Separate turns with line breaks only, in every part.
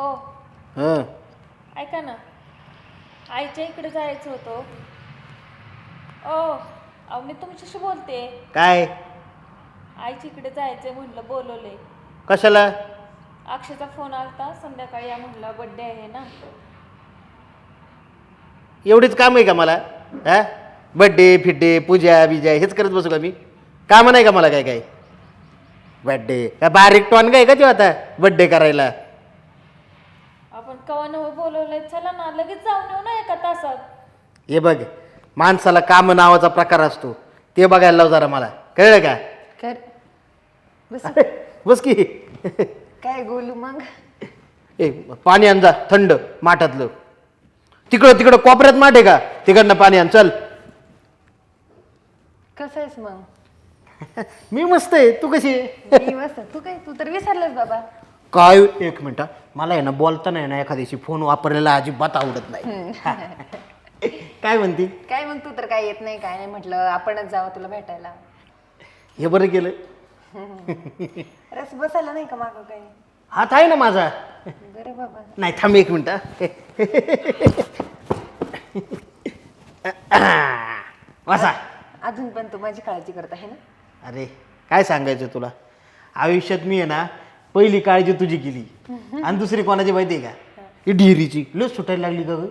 ओ.
हं.
ऐका ना. आईच्या इकडे जायचं होतं. ओ अहो मी तुमच्याशी बोलते.
काय?
आईच्या इकडे जायचंय म्हणलं बोलवले
कशाला?
अक्षयचा फोन आलता संध्याकाळी या म्हणलं बड्डे आहे ना.
एवढीच काम आहे का मला? हा? बड्डे फिड्डे पूजा बिजा हेच करत बसू का मी? कामं नाही का मला काय काय बड्डे का बारीक टॉन काय का ते आता? बड्डे करायला?
आपण कवा नवं बोलवलंय? चला ना लगेच जाऊन येऊ ना एका तासात.
हे बघ माणसाला काम नावाचा प्रकार असतो. ते बघायला लाव जरा मला. कळलं का?
कर. बस.
बस की.
काय बोलू मग?
ए पाणी आण जा थंड माठातलं. तिकडं तिकडं कोपऱ्यात माठ आहे का? तिकडनं पाणी आण चल.
कसं आहेस मग?
मी मस्त आहे. तू कशी आहे?
मी मस्त. तू काय तू तर विसरलास बाबा.
काय एक मिनिट. हा. मला आहे ना बोलता नाही ना एखाद्याशी फोन वापरलेला अजिबात आवडत नाही. काय म्हणती?
काय मग तू तर काय येत नाही काय नाही म्हटलं आपणच जावं तुला भेटायला.
हे बरं केलं.
रस बसायला नाही का मागं काही?
हात आहे ना माझा.
बरं बाबा.
नाही थांब एक मिनिट. वासा
अजून पण तू माझी काळजी करत आहे ना?
अरे काय सांगायचं तुला? आयुष्यात मी आहे ना पहिली काळजी तुझी केली. आणि दुसरी कोणाची माहिती आहे का? ही. ढिरीची. लस सुटायला लागली का ग?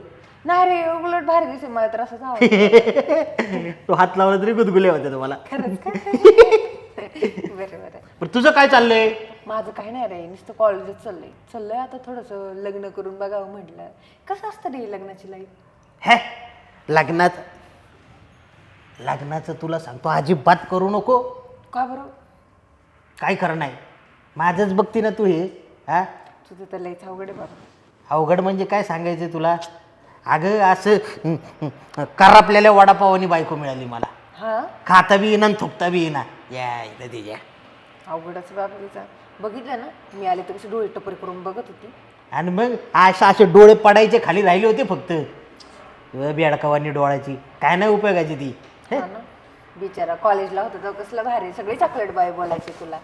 नाही रे उलट भारी दिसे मला तर असं जावं
तो हात लावला तरी गुदगुले होते तुम्हाला.
खरंच का? बरं बरं.
पण तुझं काय चाललंय?
माझं काही नाही रे नुसतं कॉलेजच चाललंय. चाललंय आता थोडंसं लग्न करून बघावं म्हटलं. कसं असतं रे लग्नाची लाईफ
हे लग्नात लग्नाचं तुला सांगतो अजिबात करू नको.
का बरं?
काय खरं नाही. माझंच बघती ना तू हे हा?
तुझं तर लईच अवघड आहे बाबा.
अवघड म्हणजे काय सांगायचं तुला? अगं असं करापलेल्या वडापावानी बायको मिळाली मला.
हा?
खाता बी येईना आणि थुकता बी येईना. या इथं तिच्या
अवघडच बाबा तिचा बघितलं ना? मी आले तर कशी डोळे टपरी करून बघत होती.
आणि मग अशा असे डोळे पडायचे खाली राहिले होते फक्त. बेडकावानी डोळ्याची. काय नाही उपयोगाची ती.
हा ना? बिचारा कॉलेजला होता तर कसलं भारी सगळे चॉकलेट बाय बोलायचे तुला.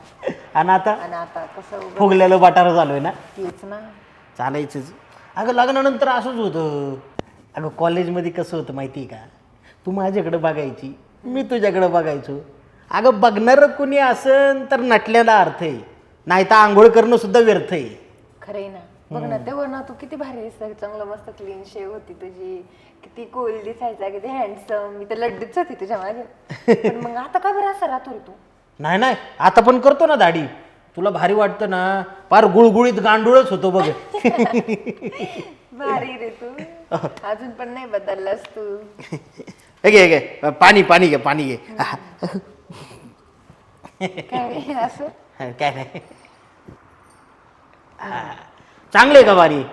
आणि आता?
आणि आता कसं उगाच
फुगलेलं बटारं झालोय ना?
तेच ना.
चालायचंच. अगं लग्नानंतर असंच होतं. अगं कॉलेजमध्ये कसं होतं माहिती आहे का? तू माझ्याकडं बघायची मी तुझ्याकडं बघायचो. अगं बघणारं कुणी असन तर नटल्याला अर्थ आहे. नाही तर आंघोळ करणं सुद्धा व्यर्थ आहे.
खरं आहे ना. बघ ना तेव्हा ना तू किती भारी दिसत चांगलं मस्त क्लीन शेव होती तुझी. किती कोल दिसायचा किती हँडसम मी तर लड्डूच होती तुझ्या मागे. पण मग आता का बरं असं राहतो रे तू?
नाही नाही. आता पण करतो ना दाढी. तुला भारी वाटतं ना फार गुळगुळीत गांडूळच होतो बघ.
भारी रे तू. अजून पण नाही बदललास तू.
हे घे हे घे. पाणी पाणी घे पाणी घे.
काय रे, असं?
काय नाही. चांगलं आहे का बारी?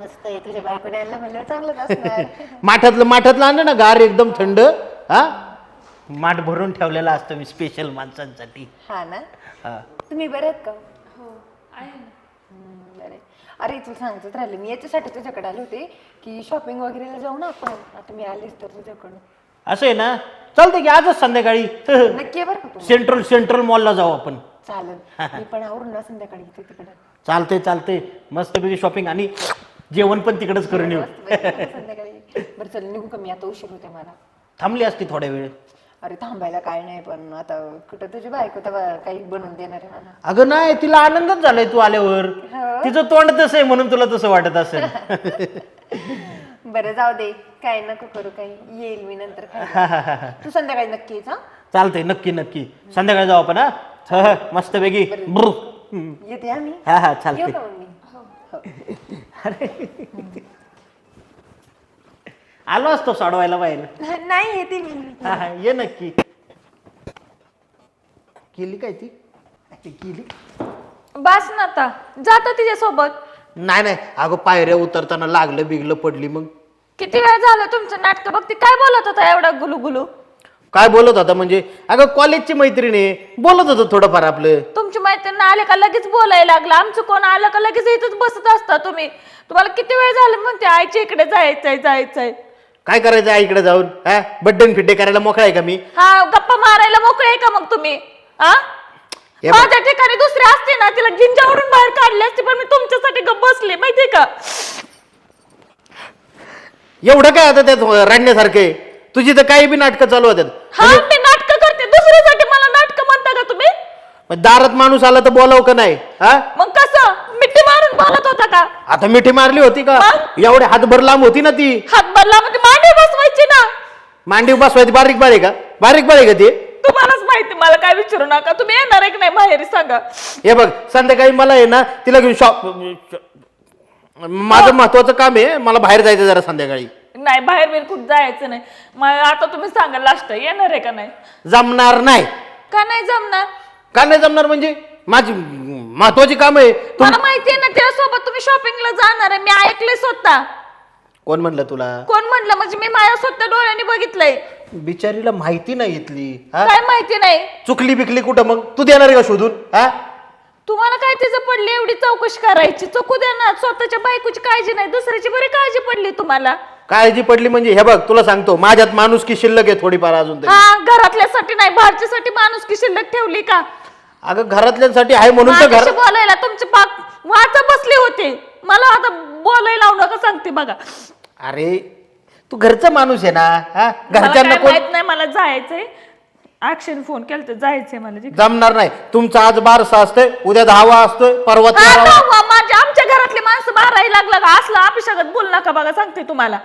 मस्त आहे तुझ्या बायकोने आणलं म्हणलं चांगलंच असणार.
माठातलं माठातलं आणलं ना गार एकदम थंड हा? माठ भरून ठेवलेला असतो मी स्पेशल माणसांसाठी.
हा ना?
हा.
तुम्ही बरे आहेत का?
हो आहे ना.
हम्म, बरे. अरे तुला सांगतच राहिले. मी याच्यासाठी तुझ्याकडे आले होते की शॉपिंग वगैरेला जाऊ ना आपण. आता मी आलेच तर तुझ्याकडं
असं आहे ना? चालतंय की आजच संध्याकाळी.
नक्की आहे बरं का तू.
सेंट्रल सेंट्रल मॉलला जाऊ आपण.
चालेल. मी पण आवरून ना संध्याकाळी येते तिकडं.
चालतंय चालतंय. मस्तपैकी शॉपिंग आणि जेवण पण तिकडच करून येऊ.
संध्याकाळी बरं चल निघू का मी? आता उशीर होते मला.
थांबली असती थोड्या वेळ.
अरे थांबायला काय नाही पण आता कुठं तुझी बायको तेव्हा काही बनवून देणार आहे मला
अगं नाही तिला आनंदच झालाय तू आल्यावर. तिचं तोंड तसं आहे म्हणून तुला तसं वाटत असेल.
बरं जाऊ दे. काय नको करू काही येईल मी नंतर. खायला. तू संध्याकाळी नक्की येच हा
चालतंय नक्की नक्की. संध्याकाळी जाऊ आपण हा? ह, ह, मस्तपैकी. ब्रु.
येते आम्ही
हा हा
येऊ
चालतंय
का मग मी
आलो असतो सोडवायला बाहेर.
नाही येते मी.
हा हा ये नक्की. केली काय ती? ती केली?
बस ना आता. जातो तिच्यासोबत.
नाही नाही. अगं पायऱ्या उतरताना लागलं बिगलं पडली मग.
किती वेळ झालं तुमचं नाटक बघते? काय बोलत होता एवढा गुलू गुलू?
काय बोलत होता म्हणजे? अगं कॉलेजची मैत्रीण आहे बोलत होतं थोडंफार आपलं.
तुमची मैत्रीण आले का लगेच बोलायला लागलं? आमचं कोण आलं का लगेच इथंच बसत असता तुम्ही? तुम्हाला किती वेळ झालं? म्हणते आईच्या इकडे जायचंय जायचंय.
काय करायचं आहे इकडे जाऊन? हा? बड्डन फिड्डे करायला मोकळा आहे का मी?
हा गप्पा मारायला मोकळे आहे का मग तुम्ही? हा
हे बघ.
माझ्या ठिकाणी दुसरी असते ना तिला गिंजावरून बाहेर काढली असती पण मी तुमच्यासाठी गप्प बसले माहितीये का?
एवढं काय आता त्यात रडण्यासारखे तुझी तर काही बी नाटकं चालू होतात
हा मी नाटक करते. दुसऱ्यासाठी मला नाटक म्हणता का तुम्ही?
मग दारात माणूस आला तर बोलाव का नाही? हा?
मग कसं? मिठी मारून बोलत होता का?
आता मिठी मारली होती का?
मग?
एवढे हातभर लांब होती ना ती.
हातभरला म्हणजे मांडी बसवायची ना.
मांडीव बसवायची बारीक बारीक का बारीक बारीक का ती.
तुम्हालाच माहिती मला काय विचारू नका. तुम्ही येणार आहे की नाही माहेरी सांगा.
हे बघ संध्याकाळी मला आहे ना तिला घेऊन शॉप माझं महत्वाचं काम आहे मला बाहेर जायचं जरा संध्याकाळी.
नाही बाहेर बिर कुठं जायचं नाही. मग आता तुम्ही सांगा लास्ट येणार आहे का नाही?
जमणार नाही.
का नाही जमणार?
का नाही जमणार म्हणजे? माझी महत्वाची काम आहे. तुम
मला माहितीये ना त्यासोबत तुम्ही शॉपिंगला जाणार आहे. मी ऐकले स्वतः.
कोण म्हणलं तुला?
कोण म्हणलं? म्हणजे मी माझ्या स्वतः डोळ्यांनी बघितलंय.
बिचारीला माहिती नाही इथली हा?
काय माहिती नाही.
चुकली बिकली कुठं मग? तू देणार आहे का शोधून हा?
तुम्हाला काय तिचं पडली एवढी चौकशी करायची? चुकू द्या ना. स्वतःच्या बायकोची काळजी नाही. दुसऱ्याची बरी काळजी पडली तुम्हाला.
काळजी पडली म्हणजे हे बघ तुला सांगतो माझ्यात माणूस की शिल्लक आहे थोडीफार अजून तरी.
हा घरातल्यासाठी नाही बाहेरच्यासाठी माणूस की शिल्लक ठेवली का?
अगं घरातल्यांसाठी आहे म्हणून तर घर
माझ्याशी बोलायला तुमची बाग वाचा बसली होती. मला आता बोलायला लावू नका सांगते बघा.
अरे तू घरचा माणूस आहे ना हा?
मला
घरच्यांना
काय
कोण
माहीत नाही मला जायचंय. अक्षर फोन केला तर जायचंय मला
जमणार नाही. तुमचं आज बारसा असतंय उद्या दहावा असतोय परवा
हा,
तेरावा.
जाऊ, माझ्या आमच्या घरातली माणसं बाराही लागला का? असलं अभिषेकात बोल नका बघा सांगते तुम्हाला.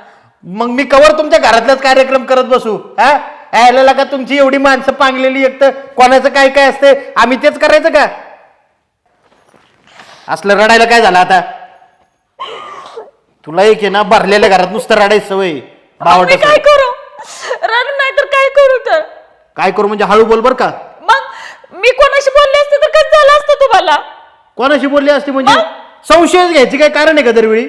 मग मी कवर तुमच्या घरातलाच कार्यक्रम करत बसू हा? यायला का तुमची एवढी माणसं पांगलेली एक तर कोणाचं काय काय असते आम्ही तेच करायचं का? असलं रडायला काय झालं आता? तुला एक आहे ना भरलेल्या घरात नुसतं रडायची सवय बावट
काय करू? रड नाही तर काय करू तर?
काय करू म्हणजे हळू बोल बर का.
मग मी कोणाशी बोलले असते तर कसं झालं असतं तुम्हाला?
कोणाशी बोलली असती म्हणजे? संशयच घ्यायची काय कारण आहे का दरवेळी?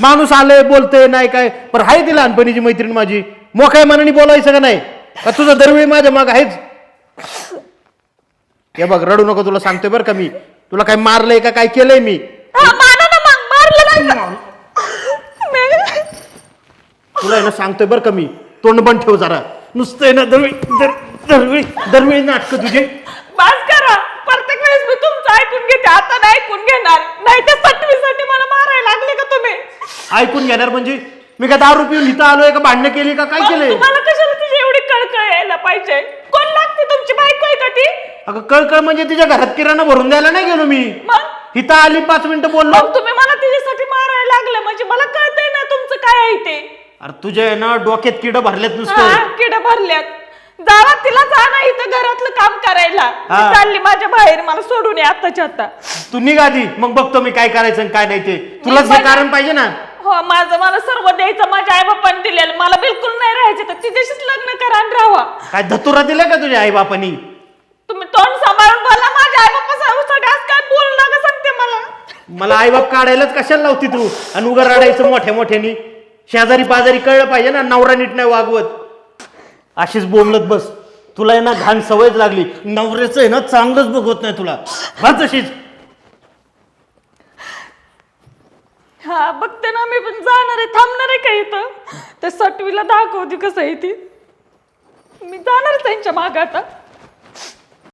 माणूस आलंय बोलतोय नाही काय पण आहे ती लहानपणीची मैत्रीण माझी. मोकळ्या मनाने बोलायचं का नाही? का तुझं दरवेळी माझ्या माग आहेच? हे बघ रडू नको तुला सांगतोय बरं का मी. तुला काय मारलंय का काय केलंय मी?
हा माना ना मग मारलं नाही मी-
तुला आहे ना सांगतोय बरं का मी. तोंड बंद ठेव जरा. नुसतं आहे ना दरवेळी दर- दरवेळी दरवेळी नाटकं तुझे.
बस करा. प्रत्येक वेळेस मी तुमचं ऐकून घेते. आता नाही ऐकून घेणार. नाही त्या सटवीसाठी मला मारायला लागले का तुम्ही?
ऐकून घेणार म्हणजे मी का दारू पिऊन इथं आलोय का भांडणं केली का? काय
मग
केलंय?
तुम्हाला कशाला तिची एवढी कळकळ यायला पाहिजे? कोण लागते तुमची बायको आहे का ती?
अगं कळकळ म्हणजे तिच्या घरात किराणा भरून द्यायला नाही गेलो मी.
मग?
इथं आली पाच मिनिटं बोललो.
मग तुम्ही मला तिच्यासाठी मारायला लागले म्हणजे मला कळतंय ना तुमचं काय आहे ते.
अरे तुझ्या आहे ना डोक्यात किड भरल्यात नुसतं.
किडे भरल्यात जावा तिला जा ना इथं घरातलं काम करायला.
हा.
चालली माझ्या बाहेर मला सोडून ये आत्ताच्या आता
तू निघा आधी मग बघतो मी काय करायचं आणि काय नाही ते. तुलाच हे कारण पाहिजे ना.
हो माझं मला सर्व द्यायचं माझ्या आई बापाने दिलेलं. मला बिलकुल नाही राहायचं तर तिच्याशीच लग्न करा आणि राहा.
काय धतुरा दिला का तुझ्या आई बापानी
तुम्ही तोंड सांभाळून बोला माझ्या आई बापासाठी आज काय बोलू नका सांगते मला.
मला आई बाप काढायलाच कशाला लावती तू? आणि उगा रडायचं मोठ्या मोठ्यानी शेजारी पाजारी कळलं पाहिजे ना नवरा नीट नाही वागवत. अशीच बोंबलत बस. तुला आहे ना घाण सवयच लागली. नवऱ्याचं आहे ना चांगलंच बघवत नाही तुला. बस तशीच
हा बघते ना मी पण जाणार आहे थांबणार आहे का इथं? त्या सटवीला दाखवते कसं आहे ती. मी जाणारच त्यांच्या माग आता.